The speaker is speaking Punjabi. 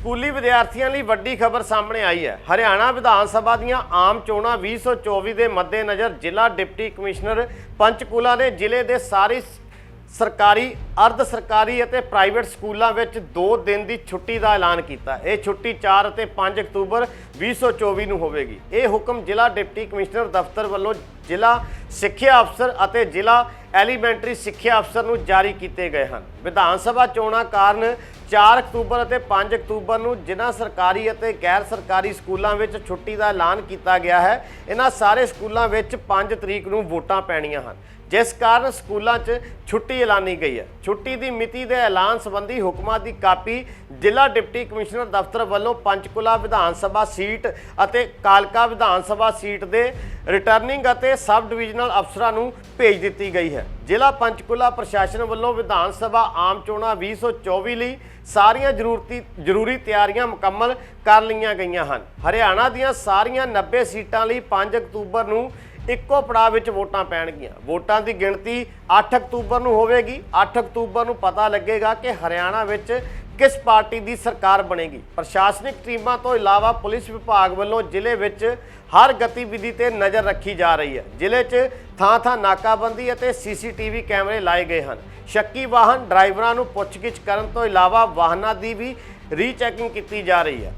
ਸਕੂਲੀ ਵਿਦਿਆਰਥੀਆਂ ਲਈ ਵੱਡੀ ਖਬਰ ਸਾਹਮਣੇ ਆਈ ਹੈ। ਹਰਿਆਣਾ ਵਿਧਾਨ ਸਭਾ ਦੀਆਂ ਆਮ ਚੋਣਾਂ 2024 ਦੇ ਮੱਦੇਨਜ਼ਰ ਜ਼ਿਲ੍ਹਾ ਡਿਪਟੀ ਕਮਿਸ਼ਨਰ ਪੰਚਕੂਲਾ ਨੇ ਜ਼ਿਲ੍ਹੇ ਦੇ ਸਾਰੇ ਸਰਕਾਰੀ, ਅਰਧ ਸਰਕਾਰੀ ਅਤੇ ਪ੍ਰਾਈਵੇਟ ਸਕੂਲਾਂ ਵਿੱਚ 2 ਦਿਨ ਦੀ ਛੁੱਟੀ ਦਾ ਐਲਾਨ ਕੀਤਾ। ਇਹ ਛੁੱਟੀ 4 ਅਤੇ 5 ਅਕਤੂਬਰ 2024 ਨੂੰ ਹੋਵੇਗੀ। ਇਹ ਹੁਕਮ ਜ਼ਿਲ੍ਹਾ ਡਿਪਟੀ ਕਮਿਸ਼ਨਰ ਦਫ਼ਤਰ ਵੱਲੋਂ ਜ਼ਿਲ੍ਹਾ ਸਿੱਖਿਆ ਅਫਸਰ ਅਤੇ ਜ਼ਿਲ੍ਹਾ ਐਲੀਮੈਂਟਰੀ ਸਿੱਖਿਆ ਅਫਸਰ ਨੂੰ ਜਾਰੀ ਕੀਤੇ ਗਏ ਹਨ। ਵਿਧਾਨ ਸਭਾ ਚੋਣਾਂ ਕਾਰਨ 4 ਅਕਤੂਬਰ ਅਤੇ 5 ਅਕਤੂਬਰ ਨੂੰ ਜਿਨ੍ਹਾਂ ਸਰਕਾਰੀ ਅਤੇ ਗੈਰ ਸਰਕਾਰੀ ਸਕੂਲਾਂ ਵਿੱਚ ਛੁੱਟੀ ਦਾ ਐਲਾਨ ਕੀਤਾ ਗਿਆ ਹੈ ਇਹਨਾਂ ਸਾਰੇ ਸਕੂਲਾਂ ਵਿੱਚ 5 ਤਰੀਕ ਨੂੰ ਵੋਟਾਂ ਪੈਣੀਆਂ ਹਨ। ਜਿਸ ਕਾਰਨ ਸਕੂਲਾਂ 'ਚ ਛੁੱਟੀ ਐਲਾਨੀ ਗਈ ਹੈ। ਛੁੱਟੀ ਦੀ ਮਿਤੀ ਦੇ ਐਲਾਨ ਸੰਬੰਧੀ ਹੁਕਮਾਂ ਦੀ ਕਾਪੀ ਜ਼ਿਲ੍ਹਾ ਡਿਪਟੀ ਕਮਿਸ਼ਨਰ ਦਫ਼ਤਰ ਵੱਲੋਂ ਪੰਚਕੁਲਾ ਵਿਧਾਨ ਸਭਾ ਸੀਟ ਅਤੇ ਕਾਲਕਾ ਵਿਧਾਨ ਸਭਾ ਸੀਟ ਦੇ ਰਿਟਰਨਿੰਗ ਅਤੇ ਸਬ ਡਿਵੀਜ਼ਨਲ ਅਫਸਰਾਂ ਨੂੰ ਭੇਜ ਦਿੱਤੀ ਗਈ ਹੈ। ਜ਼ਿਲ੍ਹਾ ਪੰਚਕੂਲਾ ਪ੍ਰਸ਼ਾਸਨ ਵੱਲੋਂ ਵਿਧਾਨ ਸਭਾ ਆਮ ਚੋਣਾਂ 2024 ਲਈ ਸਾਰੀਆਂ ਜ਼ਰੂਰਤੀ ਜ਼ਰੂਰੀ ਤਿਆਰੀਆਂ ਮੁਕੰਮਲ ਕਰ ਲਈਆਂ ਗਈਆਂ ਹਨ। ਹਰਿਆਣਾ ਦੀਆਂ ਸਾਰੀਆਂ 90 ਸੀਟਾਂ ਲਈ 5 ਅਕਤੂਬਰ ਨੂੰ ਇੱਕੋ ਪੜਾਅ ਵਿੱਚ ਵੋਟਾਂ ਪੈਣਗੀਆਂ। ਵੋਟਾਂ ਦੀ ਗਿਣਤੀ 8 ਅਕਤੂਬਰ ਨੂੰ ਹੋਵੇਗੀ। 8 ਅਕਤੂਬਰ ਨੂੰ ਪਤਾ ਲੱਗੇਗਾ ਕਿ ਹਰਿਆਣਾ ਵਿੱਚ ਕਿਸ ਪਾਰਟੀ ਦੀ ਸਰਕਾਰ ਬਣੇਗੀ? ਪ੍ਰਸ਼ਾਸਨਿਕ ਟੀਮਾਂ ਤੋਂ ਇਲਾਵਾ ਪੁਲਿਸ ਵਿਭਾਗ ਵੱਲੋਂ ਜ਼ਿਲ੍ਹੇ ਵਿੱਚ ਹਰ ਗਤੀਵਿਧੀ ਤੇ ਨਜ਼ਰ ਰੱਖੀ ਜਾ ਰਹੀ ਹੈ। ਜ਼ਿਲ੍ਹੇ 'ਚ ਥਾਂ-ਥਾਂ ਨਾਕਾਬੰਦੀ ਅਤੇ ਸੀਸੀਟੀਵੀ ਕੈਮਰੇ ਲਾਏ ਗਏ ਹਨ। ਸ਼ੱਕੀ ਵਾਹਨ ਡਰਾਈਵਰਾਂ ਨੂੰ ਪੁੱਛਗਿੱਛ ਕਰਨ ਤੋਂ ਇਲਾਵਾ ਵਾਹਨਾਂ ਦੀ ਵੀ ਰੀਚੈਕਿੰਗ ਕੀਤੀ ਜਾ ਰਹੀ ਹੈ।